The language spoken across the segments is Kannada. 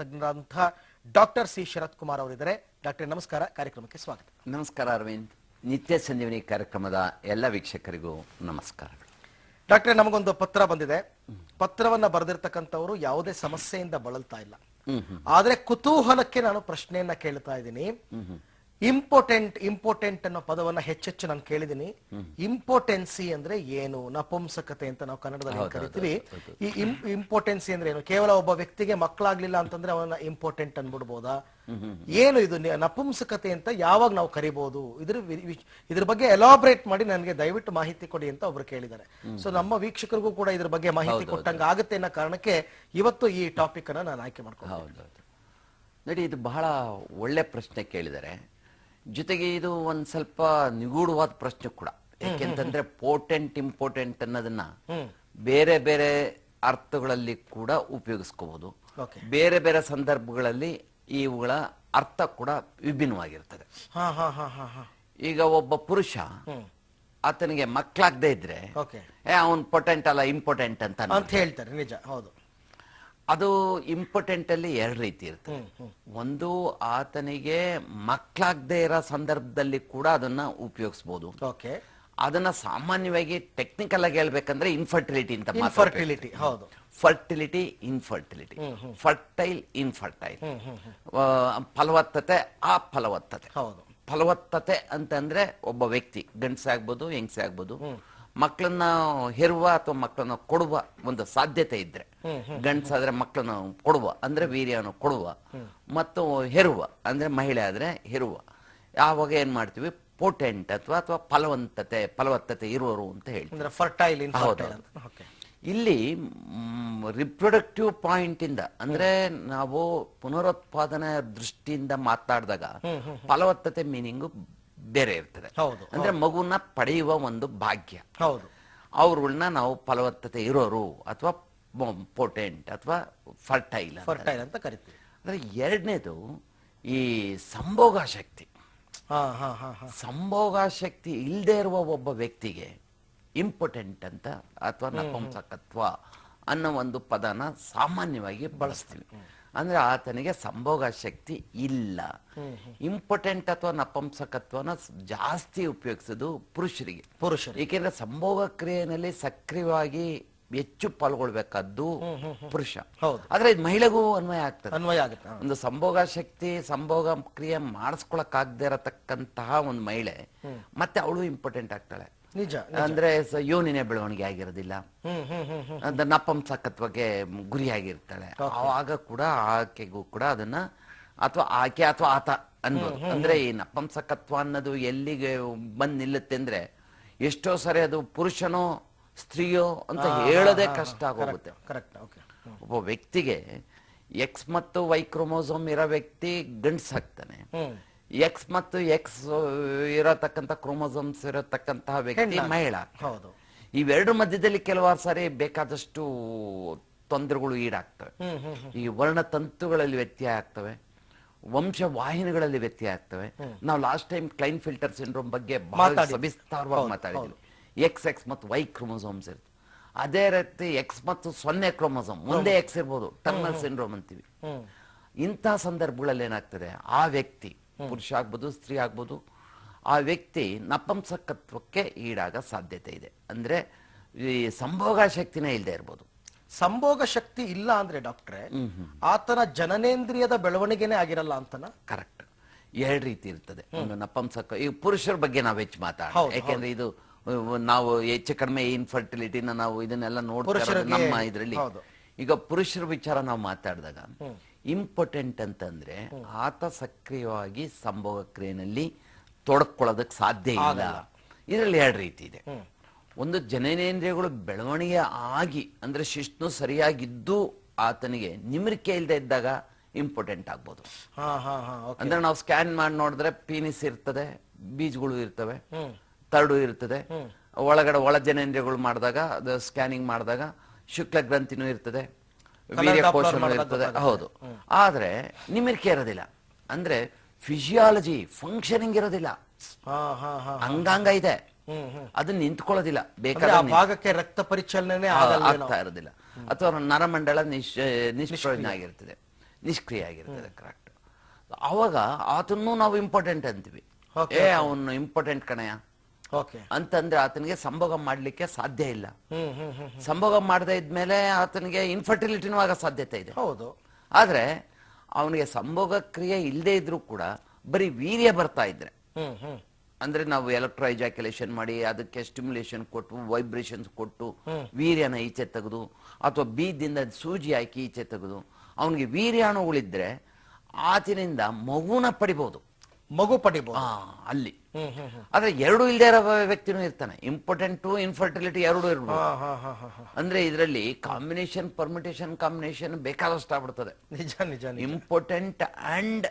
ತಜ್ಞರಾದಂತಹ ಡಾಕ್ಟರ್ ಸಿ ಶರತ್ ಕುಮಾರ್ ಅವರಿದ್ದಾರೆ. ಡಾಕ್ಟರ್ ನಮಸ್ಕಾರ. ಕಾರ್ಯಕ್ರಮಕ್ಕೆ ಸ್ವಾಗತ. ನಮಸ್ಕಾರ ಅರವಿಂದ್. ನಿತ್ಯ ಸಂಜೀವನಿ ಕಾರ್ಯಕ್ರಮದ ಎಲ್ಲ ವೀಕ್ಷಕರಿಗೂ ನಮಸ್ಕಾರ ಡಾಕ್ಟರ್ ನಮಗೊಂದು ಪತ್ರ ಬಂದಿದೆ. ಪತ್ರವನ್ನ ಬರೆದಿರ್ತಕ್ಕಂಥವ್ರು ಯಾವುದೇ ಸಮಸ್ಯೆಯಿಂದ ಬಳಲ್ತಾ ಇಲ್ಲ. ಆದ್ರೆ ಕುತೂಹಲಕ್ಕೆ ನಾನು ಪ್ರಶ್ನೆಯನ್ನ ಕೇಳ್ತಾ ಇದ್ದೀನಿ. ಇಂಪೋರ್ಟೆಂಟ್ ಇಂಪೋರ್ಟೆಂಟ್ ಅನ್ನೋ ಪದವನ್ನ ಹೆಚ್ಚೆಚ್ಚು ನಾನು ಕೇಳಿದೀನಿ. ಇಂಪೋರ್ಟೆನ್ಸಿ ಅಂದ್ರೆ ಏನು? ನಪುಂಸಕತೆ ಅಂತ ನಾವು ಕನ್ನಡದಲ್ಲಿ ಕರಿತೀವಿ. ಈ ಇಂಪೋರ್ಟೆನ್ಸಿ ಅಂದ್ರೆ ಏನು? ಕೇವಲ ಒಬ್ಬ ವ್ಯಕ್ತಿಗೆ ಮಕ್ಕಳಾಗ್ಲಿಲ್ಲ ಅಂತಂದ್ರೆ ಅವನ ಇಂಪೋರ್ಟೆಂಟ್ ಅನ್ಬಿಡ್ಬೋದಾ? ಏನು ಇದು ನಪುಂಸಕತೆ ಅಂತ ಯಾವಾಗ ನಾವು ಕರಿಬಹುದು ಇದ್ರ ಇದ್ರ ಬಗ್ಗೆ ಎಲಾಬ್ರೇಟ್ ಮಾಡಿ ನನಗೆ ದಯವಿಟ್ಟು ಮಾಹಿತಿ ಕೊಡಿ ಅಂತ ಒಬ್ರು ಕೇಳಿದ್ದಾರೆ. ಸೊ ನಮ್ಮ ವೀಕ್ಷಕರಿಗೂ ಕೂಡ ಇದ್ರ ಬಗ್ಗೆ ಮಾಹಿತಿ ಕೊಟ್ಟಂಗ ಆಗುತ್ತೆ ಅನ್ನೋ ಕಾರಣಕ್ಕೆ ಇವತ್ತು ಈ ಟಾಪಿಕ್ ಅನ್ನ ನಾನು ಆಯ್ಕೆ ಮಾಡ್ಕೊಂಡು ನಡಿ ಇದು ಬಹಳ ಒಳ್ಳೆ ಪ್ರಶ್ನೆ ಕೇಳಿದ್ದಾರೆ. ಜೊತೆಗೆ ಇದು ಒಂದ್ ಸ್ವಲ್ಪ ನಿಗೂಢವಾದ ಪ್ರಶ್ನೆ ಕೂಡ. ಯಾಕೆಂತಂದ್ರೆ ಪೋರ್ಟೆಂಟ್ ಇಂಪಾರ್ಟೆಂಟ್ ಅನ್ನೋದನ್ನ ಬೇರೆ ಬೇರೆ ಅರ್ಥಗಳಲ್ಲಿ ಕೂಡ ಉಪಯೋಗಿಸ್ಕೋಬಹುದು ಬೇರೆ ಬೇರೆ ಸಂದರ್ಭಗಳಲ್ಲಿ ಇವುಗಳ ಅರ್ಥ ಕೂಡ ವಿಭಿನ್ನವಾಗಿರ್ತದೆ. ಈಗ ಒಬ್ಬ ಪುರುಷ ಆತನಿಗೆ ಮಕ್ಕಳಾಗದೇ ಇದ್ರೆ ಓಕೆ. ಏ ಅವನ್ ಪೊಟೆಂಟ್ ಅಲ್ಲ ಇಂಪಾರ್ಟೆಂಟ್ ಅಂತ ಅಂತ ಹೇಳ್ತಾರೆ ನಿಜ ಹೌದು. ಅದು ಇಂಪಾರ್ಟೆಂಟ್ ಅಲ್ಲಿ ಎರಡು ರೀತಿ ಇರುತ್ತೆ ಒಂದು ಆತನಿಗೆ ಮಕ್ಕಳಾಗದೆ ಇರೋ ಸಂದರ್ಭದಲ್ಲಿ ಕೂಡ ಅದನ್ನ ಉಪಯೋಗಿಸಬಹುದು ಓಕೆ. ಅದನ್ನ ಸಾಮಾನ್ಯವಾಗಿ ಟೆಕ್ನಿಕಲ್ ಆಗಿ ಹೇಳ್ಬೇಕಂದ್ರೆ ಇನ್ಫರ್ಟಿಲಿಟಿ ಅಂತ ಫರ್ಟಿಲಿಟಿ ಹೌದು. ಫರ್ಟಿಲಿಟಿ ಇನ್ಫರ್ಟಿಲಿಟಿ ಫರ್ಟೈಲ್ ಇನ್ಫರ್ಟೈಲ್ ಫಲವತ್ತತೆ ಆ ಫಲವತ್ತತೆ ಹೌದು. ಫಲವತ್ತತೆ ಅಂತಂದ್ರೆ ಒಬ್ಬ ವ್ಯಕ್ತಿ ಗಂಡಸೆ ಆಗ್ಬೋದು ಹೆಂಗಸೆ ಆಗ್ಬೋದು ಮಕ್ಕಳನ್ನ ಹೆರುವ ಅಥವಾ ಮಕ್ಕಳನ್ನ ಕೊಡುವ ಒಂದು ಸಾಧ್ಯತೆ ಇದ್ರೆ. ಗಂಡಸಾದ್ರೆ ಮಕ್ಕಳನ್ನ ಕೊಡುವ ಅಂದ್ರೆ ವೀರ್ಯನ ಕೊಡುವ ಮತ್ತು ಹೆರುವ ಅಂದ್ರೆ ಮಹಿಳೆ ಆದ್ರೆ ಹೆರುವ. ಯಾವಾಗ ಏನ್ ಮಾಡ್ತೀವಿ? ಪೋಟೆಂಟ್ ಅಥವಾ ಅಥವಾ ಫಲವಂತತೆ ಫಲವತ್ತತೆ ಇರುವರು ಅಂತ ಹೇಳಿ ಫರ್ಟೈಲ್ ಇಲ್ಲಿ ರಿಪ್ರೊಡಕ್ಟಿವ್ ಪಾಯಿಂಟ್ ಇಂದ ಅಂದ್ರೆ ನಾವು ಪುನರುತ್ಪಾದನೆ ದೃಷ್ಟಿಯಿಂದ ಮಾತಾಡಿದಾಗ ಫಲವತ್ತತೆ ಮೀನಿಂಗು ಬೇರೆ ಇರ್ತದೆ. ಹೌದು, ಅಂದ್ರೆ ಮಗುನ ಪಡೆಯುವ ಒಂದು ಭಾಗ್ಯ. ಹೌದು. ಅವ್ರಗಳನ್ನ ನಾವು ಫಲವತ್ತತೆ ಇರೋರು ಅಥವಾ ಪೊಟೆಂಟ್ ಅಥವಾ ಫರ್ಟೈಲ್ ಫರ್ಟೈಲ್ ಅಂತ ಕರಿತೀವಿ. ಅಂದ್ರೆ ಎರಡನೇದು ಈ ಸಂಭೋಗ ಶಕ್ತಿ ಹಾ ಹಾ ಹಾ ಹಾ. ಸಂಭೋಗ ಶಕ್ತಿ ಇಲ್ಲದೆ ಇರುವ ಒಬ್ಬ ವ್ಯಕ್ತಿಗೆ ಇಂಪಾರ್ಟೆಂಟ್ ಅಂತ ಅಥವಾ ನಪುಂಸಕತ್ವ ಅನ್ನೋ ಒಂದು ಪದನ ಸಾಮಾನ್ಯವಾಗಿ ಬಳಸ್ತೀವಿ. ಅಂದ್ರೆ ಆತನಿಗೆ ಸಂಭೋಗ ಶಕ್ತಿ ಇಲ್ಲ. ಇಂಪಾರ್ಟೆಂಟ್ ಅಥವಾ ನಪಂಸಕತ್ವನ ಜಾಸ್ತಿ ಉಪಯೋಗಿಸೋದು ಪುರುಷರಿಗೆ. ಪುರುಷರು ಏಕೆಂದ್ರೆ ಸಂಭೋಗ ಕ್ರಿಯೆಯಲ್ಲಿ ಸಕ್ರಿಯವಾಗಿ ಹೆಚ್ಚು ಪಾಲ್ಗೊಳ್ಬೇಕಾದ್ದು ಪುರುಷ. ಹೌದು. ಆದ್ರೆ ಇದು ಮಹಿಳೆಗೂ ಅನ್ವಯ ಆಗ್ತದೆ. ಅನ್ವಯ ಆಗುತ್ತೆ ಒಂದು ಸಂಭೋಗ ಶಕ್ತಿ ಸಂಭೋಗ ಕ್ರಿಯೆ ಮಾಡಿಸ್ಕೊಳಕ್ಕಾಗದೇ ಇರತಕ್ಕಂತಹ ಒಂದು ಮಹಿಳೆ ಮತ್ತೆ ಅವಳು ಇಂಪಾರ್ಟೆಂಟ್ ಆಗ್ತಾಳೆ. ನಿಜ ಅಂದ್ರೆ ಯೋನಿನೇ ಬೆಳವಣಿಗೆ ಆಗಿರೋದಿಲ್ಲ. ನಪಂಸಕತ್ವಕ್ಕೆ ಗುರಿಯಾಗಿರ್ತಾಳೆ. ಆವಾಗ ಕೂಡ ಆಕೆಗೂ ಕೂಡ ಅದನ್ನ ಅಥವಾ ಆಕೆ ಅಥವಾ ಆತ ಅನ್ಬೋದು. ಅಂದ್ರೆ ಈ ನಪಂಸಕತ್ವ ಅನ್ನೋದು ಎಲ್ಲಿಗೆ ಬಂದ್ ನಿಲ್ಲುತ್ತೆ ಅಂದ್ರೆ ಎಷ್ಟೋ ಸರಿ ಅದು ಪುರುಷನೋ ಸ್ತ್ರೀಯೋ ಅಂತ ಹೇಳೋದೇ ಕಷ್ಟ ಆಗೋಗುತ್ತೆ. ಒಬ್ಬ ವ್ಯಕ್ತಿಗೆ ಎಕ್ಸ್ ಮತ್ತು ವೈ ಕ್ರೋಮೋಸೋಮ್ ಇರೋ ವ್ಯಕ್ತಿ ಗಂಡ್ಸಾಗ್ತಾನೆ ಎಕ್ಸ್ ಮತ್ತು ಎಕ್ಸ್ ಇರತಕ್ಕಂಥ ಕ್ರೋಮೋಸೋಮ್ಸ್ ಇರತಕ್ಕಂತಹ ವ್ಯಕ್ತಿ ಮಹಿಳಾ. ಹೌದು. ಇವೆರಡು ಮಧ್ಯದಲ್ಲಿ ಕೆಲವಾರು ಸಾರಿ ಬೇಕಾದಷ್ಟು ತೊಂದರೆಗಳು ಈಡಾಗ್ತವೆ. ಈ ವರ್ಣತಂತುಗಳಲ್ಲಿ ವ್ಯತ್ಯಯ ಆಗ್ತವೆ. ವಂಶ ವಾಹಿನಿಗಳಲ್ಲಿ ವ್ಯತ್ಯಯ ಆಗ್ತವೆ. ನಾವು last time Klinefelter syndrome ಬಗ್ಗೆ ಬಹಳ. ಸವಿಸ್ತಾರವಾಗಿ ಮಾತಾಡಿದ್ವಿ. ಎಕ್ಸ್ ಎಕ್ಸ್ ಮತ್ತು ವೈ ಕ್ರೋಮೋಸೋಮ್ಸ್ ಇರುತ್ತೆ. ಅದೇ ರೀತಿ ಎಕ್ಸ್ ಮತ್ತು ಸೊನ್ನೆ ಕ್ರೋಮೋಸೋಮ್. ಒಂದೇ ಎಕ್ಸ್ ಇರ್ಬೋದು. ಟರ್ನಲ್ ಸಿಂಡ್ರೋಮ್ ಅಂತೀವಿ. ಇಂತಹ ಇಂಥ ಸಂದರ್ಭಗಳಲ್ಲಿ ಏನಾಗ್ತದೆ? ಆ ವ್ಯಕ್ತಿ ಪುರುಷ ಆಗ್ಬೋದು ಸ್ತ್ರೀ ಆಗ್ಬೋದು ಆ ವ್ಯಕ್ತಿ ನಪಂಸಕತ್ವಕ್ಕೆ ಈಡಾಗ ಸಾಧ್ಯತೆ ಇದೆ. ಅಂದ್ರೆ ಈ ಸಂಭೋಗ ಶಕ್ತಿನೇ ಇಲ್ಲದೆ ಇರ್ಬೋದು. ಸಂಭೋಗ ಶಕ್ತಿ ಇಲ್ಲ ಅಂದ್ರೆ ಡಾಕ್ಟ್ರೆ ಆತನ ಜನನೇಂದ್ರಿಯದ ಬೆಳವಣಿಗೆನೇ ಆಗಿರಲ್ಲ ಅಂತನ? ಕರೆಕ್ಟ್. ಎರಡು ರೀತಿ ಇರ್ತದೆ. ಒಂದು ನಪಂಸಕ ಈ ಪುರುಷರ ಬಗ್ಗೆ ನಾವು ಹೆಚ್ಚು ಮಾತಾಡ ಯಾಕೆಂದ್ರೆ ಇದು ನಾವು ಹೆಚ್ಚು ಕಡಿಮೆ ಇನ್ಫರ್ಟಿಲಿಟಿನ ನಾವು ಇದನ್ನೆಲ್ಲ ನೋಡ್ತಾ ನಮ್ಮ ಇದರಲ್ಲಿ. ಈಗ ಪುರುಷರ ವಿಚಾರ ನಾವು ಮಾತಾಡಿದಾಗ ಇಂಪಾರ್ಟೆಂಟ್ ಅಂತಂದ್ರೆ ಆತ ಸಕ್ರಿಯವಾಗಿ ಸಂಭೋಗ ಕ್ರಿಯೆನಲ್ಲಿ ತೊಡಕೊಳ್ಳೋದಕ್ಕೆ ಸಾಧ್ಯ ಇಲ್ಲ. ಇದರಲ್ಲಿ ಎರಡು ರೀತಿ ಇದೆ. ಒಂದು ಜನನೇಂದ್ರಿಯಗಳು ಬೆಳವಣಿಗೆ ಆಗಿ ಅಂದ್ರೆ ಶಿಷ್ಣು ಸರಿಯಾಗಿದ್ದು ಆತನಿಗೆ ನಿಮ್ರಿಕೆ ಇಲ್ಲದೆ ಇದ್ದಾಗ ಇಂಪಾರ್ಟೆಂಟ್ ಆಗ್ಬೋದು. ಅಂದ್ರೆ ನಾವು ಸ್ಕ್ಯಾನ್ ಮಾಡಿ ನೋಡಿದ್ರೆ ಪೀನಿಸ್ ಇರ್ತದೆ ಬೀಜಗಳು ಇರ್ತವೆ ತರಡು ಇರ್ತದೆ. ಒಳಗಡೆ ಒಳ ಜನೇಂದ್ರಿಯಗಳು ಮಾಡಿದಾಗ ಸ್ಕ್ಯಾನಿಂಗ್ ಮಾಡಿದಾಗ ಶುಕ್ಲ ಗ್ರಂಥಿನೂ ಇರ್ತದೆ. ವೀರ್ಯ ಇರ್ತದೆ. ಹೌದು. ಆದ್ರೆ ನಿಮಿರ್ಕೆ ಇರೋದಿಲ್ಲ. ಅಂದ್ರೆ ಫಿಸಿಯಾಲಜಿ ಫಂಕ್ಷನಿಂಗ್ ಇರೋದಿಲ್ಲ. ಅಂಗಾಂಗ ಇದೆ. ಅದನ್ನ ನಿಂತ್ಕೊಳ್ಳೋದಿಲ್ಲ. ಬೇಕಾದ ಬೇಕಾದ್ರೆ ಭಾಗಕ್ಕೆ ರಕ್ತ ಪರಿಚಲನೆ ಆಗ್ತಾ ಇರೋದಿಲ್ಲ. ಅಥವಾ ನರಮಂಡಲ ನಿಶ್ ಆಗಿರ್ತದೆ. ನಿಷ್ಕ್ರಿಯ ಆಗಿರ್ತದೆ ಕರೆಕ್ಟ್ ಅವಾಗ ಆತನ್ನು ನಾವು ಇಂಪಾರ್ಟೆಂಟ್ ಅಂತೀವಿ. ಏ ಅವನು ಇಂಪಾರ್ಟೆಂಟ್ ಕಣಯ್ಯ. ಅಂತಂದ್ರೆ ಆತನಿಗೆ ಸಂಭೋಗ ಮಾಡ್ಲಿಕ್ಕೆ ಸಾಧ್ಯ ಇಲ್ಲ. ಸಂಭೋಗ ಮಾಡದೇ ಇದ್ಮೇಲೆ ಆತನಿಗೆ ಇನ್ಫರ್ಟಿಲಿಟಿನೂ ಆಗೋ ಸಾಧ್ಯತೆ ಇದೆ. ಹೌದು. ಆದ್ರೆ ಅವನಿಗೆ ಸಂಭೋಗ ಕ್ರಿಯೆ ಇಲ್ಲದೆ ಇದ್ರೂ ಕೂಡ ಬರೀ ವೀರ್ಯ ಬರ್ತಾ ಇದ್ರೆ. ಅಂದ್ರೆ ನಾವು ಎಲೆಕ್ಟ್ರೋ ಮಾಡಿ ಅದಕ್ಕೆ ಸ್ಟಿಮ್ಯುಲೇಷನ್ ಕೊಟ್ಟು ವೈಬ್ರೇಷನ್ಸ್ ಕೊಟ್ಟು ವೀರ್ಯನ ಈಚೆ ತೆಗೆದು ಅಥವಾ ಬೀದಿಂದ ಸೂಜಿ ಹಾಕಿ ಈಚೆ ತೆಗೆದು ಅವನಿಗೆ ವೀರ್ಯಾಣುಗಳಿದ್ರೆ ಆತಿನಿಂದ ಮಗುನ ಪಡಿಬಹುದು ಮಗು ಪಡಿಬಹುದು ಅಲ್ಲಿ. ಆದ್ರೆ ಎರಡು ಇಲ್ಲದೆ ಇರೋ ವ್ಯಕ್ತಿನೂ ಇರ್ತಾನೆ. ಇಂಪಾರ್ಟೆಂಟ್ ಇನ್ಫರ್ಟಿಲಿಟಿ ಎರಡು ಇರ್ಬೋದು. ಅಂದ್ರೆ ಇದರಲ್ಲಿ ಕಾಂಬಿನೇಷನ್ ಪರ್ಮಿಟೇಷನ್ ಕಾಂಬಿನೇಷನ್ ಬೇಕಾದಷ್ಟು ಆಗ್ಬಿಡ್ತದೆ. ನಿಜ ನಿಜ ಇಂಪಾರ್ಟೆಂಟ್ ಅಂಡ್.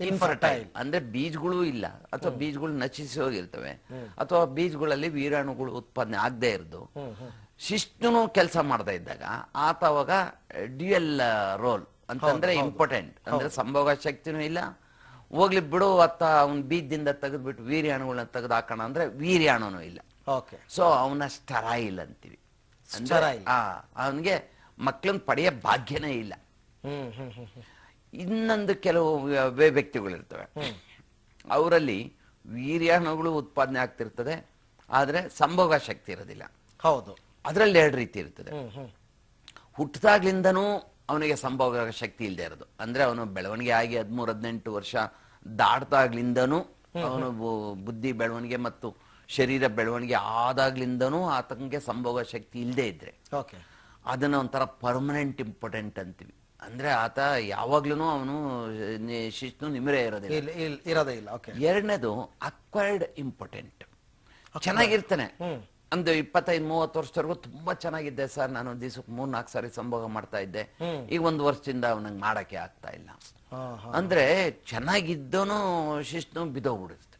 ಇನ್ಫರ್ಟೈಲ್ ಅಂದ್ರೆ ಬೀಜಗಳು ಇಲ್ಲ. ಅಥವಾ ಬೀಜಗಳು ನಚಿಸಿ ಹೋಗಿರ್ತವೆ. ಅಥವಾ ಬೀಜಗಳಲ್ಲಿ ವೀರಾಣುಗಳು ಉತ್ಪಾದನೆ ಆಗದೆ ಇರೋದು. ಶಿಷ್ಟುನು ಕೆಲಸ ಮಾಡ್ತಾ ಇದ್ದಾಗ ಆತ ಅವಾಗ ಡ್ಯುಯಲ್ ರೋಲ್ ಅಂತಂದ್ರೆ ಇಂಪಾರ್ಟೆಂಟ್ ಅಂದ್ರೆ ಸಂಭೋಗ ಶಕ್ತಿನೂ ಇಲ್ಲ ಹೋಗ್ಲಿ ಬಿಡು ಅತ್ತ ಅವ್ನ ಬೀಜದಿಂದ ತೆಗೆದ್ಬಿಟ್ಟು ವೀರ್ಯಾಣುಗಳನ್ನ ತೆಗೆದು ಹಾಕೋಣ ಅಂದ್ರೆ ವೀರ್ಯಾಣುನು ಇಲ್ಲ. ಓಕೆ. ಸೊ ಅವನ ಸ್ಟರೈಲ್ ಅಂತೀವಿ. ಆ ಅವನಿಗೆ ಮಕ್ಕಳನ್ನ ಪಡೆಯ ಭಾಗ್ಯನೇ ಇಲ್ಲ. ಹ್ಮ್ ಹ್ಮ್ ಹ್ಮ್ ಹ್ಮ್. ಇನ್ನೊಂದು ಕೆಲವು ವ್ಯ- ವ್ಯ- ವ್ಯಕ್ತಿಗಳಿರ್ತವೆ ಅವರಲ್ಲಿ ವೀರ್ಯಾಣುಗಳು ಉತ್ಪಾದನೆ ಆಗ್ತಿರ್ತದೆ ಆದ್ರೆ ಸಂಭೋಗ ಶಕ್ತಿ ಇರೋದಿಲ್ಲ. ಹೌದು. ಅದರಲ್ಲಿ ಎರಡು ರೀತಿ ಇರ್ತದೆ. ಹ್ಮ್ ಹ್ಮ್. ಹುಟ್ಟಿದಾಗ್ಲಿಂದನೂ ಅವನಿಗೆ ಸಂಭೋಗ ಶಕ್ತಿ ಇಲ್ಲದೆ ಇರೋದು. ಅಂದ್ರೆ ಅವನು ಬೆಳವಣಿಗೆ ಆಗಿ ಹದಿಮೂರು ಹದಿನೆಂಟು ವರ್ಷ ದಾಟ್ದಾಗ್ಲಿಂದನೂ ಅವನು ಬುದ್ಧಿ ಬೆಳವಣಿಗೆ ಮತ್ತು ಶರೀರ ಬೆಳವಣಿಗೆ ಆದಾಗ್ಲಿಂದನೂ ಆತನಿಗೆ ಸಂಭೋಗ ಶಕ್ತಿ ಇಲ್ಲದೆ ಇದ್ರೆ. ಓಕೆ. ಅದನ್ನ ಒಂಥರ ಪರ್ಮನೆಂಟ್ ಇಂಪಾರ್ಟೆಂಟ್ ಅಂತೀವಿ. ಅಂದ್ರೆ ಆತ ಯಾವಾಗ್ಲೂ ಅವನು ಶಿಸ್ತು ನಿಮಿರೇ ಇರೋದಿಲ್ಲ. ಎರಡನೇದು ಅಕ್ವೈರ್ಡ್ ಇಂಪಾರ್ಟೆಂಟ್ ಚೆನ್ನಾಗಿರ್ತಾನೆ. ಒಂದು ಇಪ್ಪತ್ತೈದು ಮೂವತ್ತು ವರ್ಷದವರೆಗೂ ತುಂಬಾ ಚೆನ್ನಾಗಿದ್ದೆ ಸರ್. ನಾನು ದಿವಸಕ್ಕೆ ಮೂರ್ ನಾಲ್ಕು ಸಾರಿ ಸಂಭೋಗ ಮಾಡ್ತಾ ಇದ್ದೆ. ಈಗ ಒಂದು ವರ್ಷದಿಂದ ಅವನಿಗೆ ಮಾಡಕ್ಕೆ ಆಗ್ತಾ ಇಲ್ಲ. ಅಂದ್ರೆ ಚೆನ್ನಾಗಿದ್ದನು ಶಿಸ್ತು ಬಿದ್ದೋಗ್ಬಿಡುತ್ತೆ.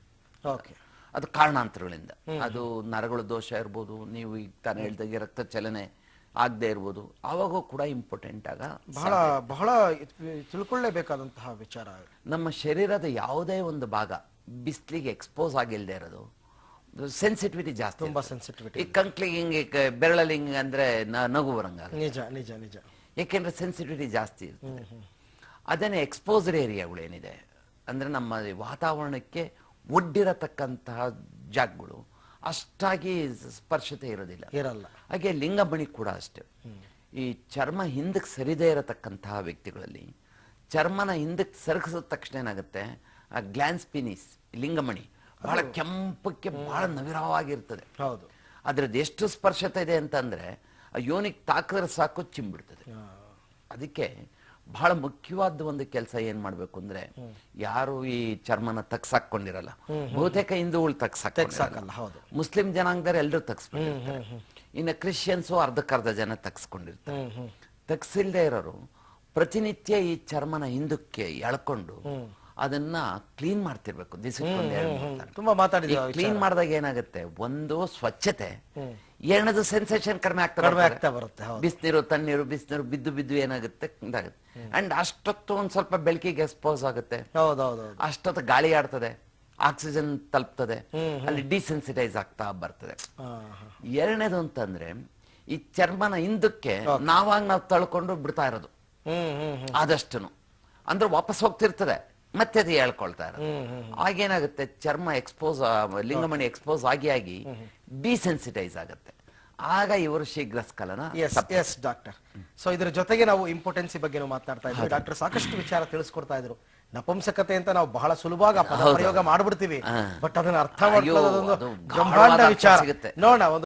ಓಕೆ. ಅದು ಕಾರಣಾಂತರಗಳಿಂದ. ಅದು ನರಗಳ ದೋಷ ಇರ್ಬೋದು ನೀವು ಈಗ ತಾನೇ ಹೇಳ್ದಾಗೆ ರಕ್ತ ಚಲನೆ ಆಗದೆ ಇರ್ಬೋದು. ಅವಾಗೂ ಕೂಡ ಇಂಪಾರ್ಟೆಂಟ್ ಆಗ ಬಹಳ ಬಹಳ ತಿಳ್ಕೊಳ್ಳೇಬೇಕಾದಂತಹ ವಿಚಾರ. ನಮ್ಮ ಶರೀರದ ಯಾವುದೇ ಒಂದು ಭಾಗ ಬಿಸಿಲಿಗೆ ಎಕ್ಸ್ಪೋಸ್ ಆಗಿಲ್ಲದೆ ಇರೋದು ಸೆನ್ಸಿಟಿವಿಟಿ ಜಾಸ್ತಿ ತುಂಬಾ ಸೆನ್ಸಿಟಿವಿಟಿ ಈ ಕಂಕ್ಲಿ ಹಿಂಗ್ ಕ- ಬೆರಳಲ್ಲಿ ಹಿಂಗೆ ಅಂದ್ರೆ ನ- ನಗು ಬರಂಗ ನಿಜ ನಿಜ ನಿಜ. ಯಾಕೆಂದ್ರೆ ಸೆನ್ಸಿಟಿವಿಟಿ ಜಾಸ್ತಿ ಇರ್ತದೆ. ಅದನ್ನೇ ಎಕ್ಸ್ಪೋಸ್ಡ್ ಏರಿಯಾಗಳು ಏನಿದೆ? ಅಂದ್ರೆ ನಮ್ಮ ವಾತಾವರಣಕ್ಕೆ ಒಡ್ಡಿರತಕ್ಕಂತಹ ಜಾಗಗಳು ಅಷ್ಟಾಗಿ ಸ್ಪರ್ಶತೆ ಇರೋದಿಲ್ಲ. ಇರಲ್ಲ. ಹಾಗೆ ಲಿಂಗಮಣಿ ಕೂಡ ಅಷ್ಟೇ. ಈ ಚರ್ಮ ಹಿಂದಕ್ಕೆ ಸರಿದೇ ಇರತಕ್ಕಂತಹ ವ್ಯಕ್ತಿಗಳಲ್ಲಿ ಚರ್ಮನ ಹಿಂದಕ್ಕೆ ಸರಗಿಸಿದ ತಕ್ಷಣ ಏನಾಗುತ್ತೆ? ಆ ಗ್ಲಾನ್ಸ್ ಪಿನಿಸ್ ಲಿಂಗಮಣಿ ಬಹಳ ಕೆಂಪಕ್ಕೆ ಬಹಳ ನವಿರವಾಗಿರ್ತದೆ. ಹೌದು. ಅದ್ರದ್ದು ಎಷ್ಟು ಸ್ಪರ್ಶತೆ ಇದೆ ಅಂತಂದ್ರೆ ಆ ಯೋನಿಗೆ ತಾಕಿದ್ರೆ ಸಾಕು ಚಿಂಬಿಡ್ತದೆ. ಅದಕ್ಕೆ ಬಹಳ ಮುಖ್ಯವಾದ ಒಂದು ಕೆಲಸ ಏನ್ ಮಾಡ್ಬೇಕು ಅಂದ್ರೆ ಯಾರು ಈ ಚರ್ಮನ ತಗ್ಸಾಕೊಂಡಿರಲ್ಲ ಬಹುತೇಕ ಹಿಂದೂಗಳು ತಗ್ಸಾಕಲ್ಲ ಸಾಕಲ್ಲ ಹೌದು. ಮುಸ್ಲಿಂ ಜನಾಂಗದವ್ರು ಎಲ್ಲರೂ ತಗ್ಸ್ಬಿಟ್ಟಿರ್ತಾರೆ ಇನ್ನು ಕ್ರಿಶ್ಚಿಯನ್ಸು ಅರ್ಧಕ್ಕರ್ಧ ಜನ ತಗ್ಸ್ಕೊಂಡಿರ್ತಾರೆ ತಗ್ಸಿಲ್ದೇ ಇರೋರು ಪ್ರತಿನಿತ್ಯ ಈ ಚರ್ಮನ ಹಿಂದಕ್ಕೆ ಎಳ್ಕೊಂಡು ಅದನ್ನ ಕ್ಲೀನ್ ಮಾಡ್ತಿರ್ಬೇಕು. ದಿವಸಕ್ಕೆ ಒಂದ್ ಎರಡ್ ಮೂರ್ ಸಲ. ತುಂಬಾ ಮಾತಾಡಿದ ಕ್ಲೀನ್ ಮಾಡಿದಾಗ ಏನಾಗುತ್ತೆ? ಒಂದು ಸ್ವಚ್ಛತೆ ಎರಡನೇದು ಸೆನ್ಸೇಷನ್ ಕಡಿಮೆ ಆಗ್ತಾ ಕಡಿಮೆ ಆಗ್ತಾ ಬರುತ್ತೆ ಹೌದು. ಬಿಸಿನೀರು ತಣ್ಣೀರು ಬಿಸಿನೀರು ಬಿದ್ದು ಬಿದ್ದು ಏನಾಗುತ್ತೆ? ಇದಾಗುತ್ತೆ. ಅಂಡ್ ಅಷ್ಟೊತ್ತು ಒಂದ್ ಸ್ವಲ್ಪ ಬೆಳಕಿಗೆ ಎಕ್ಸ್ಪೋಸ್ ಆಗುತ್ತೆ. ಹೌದು ಹೌದು ಹೌದು. ಅಷ್ಟೊತ್ತು ಗಾಳಿ ಆಡ್ತದೆ. ಆಕ್ಸಿಜನ್ ತಲುಪ್ತದೆ. ಅಲ್ಲಿ ಡಿಸೆನ್ಸಿಟೈಸ್ ಆಗ್ತಾ ಬರ್ತದೆ. ಎರಡನೇದು ಅಂತಂದ್ರೆ ಈ ಚರ್ಮನ ಹಿಂದಕ್ಕೆ ನಾವಾಗ ನಾವು ತಳ್ಕೊಂಡು ಬಿಡ್ತಾ ಇರೋದು. ಆದಷ್ಟು ಹ್ಮ್ ಹ್ಮ್. ಆದಷ್ಟುನು. ಅಂದ್ರೆ ವಾಪಸ್ ಹೋಗ್ತಿರ್ತದೆ. ಮತ್ತೆ ಅದು ಹೇಳ್ಕೊಳ್ತಾರೆ ಆಗೇನಾಗುತ್ತೆ ಚರ್ಮ ಎಕ್ಸ್ಪೋಸ್ ಲಿಂಗಮಣಿ ಎಕ್ಸ್ಪೋಸ್ ಆಗಿ ಆಗಿ ಡಿಸೆನ್ಸಿಟೈಸ್ ಆಗುತ್ತೆ. ಆಗ ಇವರು ಶೀಘ್ರ ಸ್ಖಲನ ಎಸ್ ಎಸ್ ಡಾಕ್ಟರ್ ಸೊ ಇದ್ರ ಜೊತೆಗೆ ನಾವು ಇಂಪಾರ್ಟೆನ್ಸಿ ಬಗ್ಗೆ ಮಾತನಾಡ್ತಾ ಇದ್ವಿ. ಡಾಕ್ಟರ್ ಸಾಕಷ್ಟು ವಿಚಾರ ತಿಳಿಸ್ಕೊಡ್ತಾ ಇದ್ರು. ನಪುಂಸಕತೆ ಅಂತ ನಾವು ಬಹಳ ಸುಲಭವಾಗಿ ಪ್ರಯೋಗ ಮಾಡ್ಬಿಡ್ತೀವಿ. ಬಟ್ ಅದನ್ನ ಅರ್ಥ ಮಾಡ್ಕೊಳ್ಳೋದೊಂದು ಬ್ರಹ್ಮಾಂಡ ವಿಚಾರ. ಸಿಗುತ್ತೆ. ನೋಡೋಣ ಒಂದು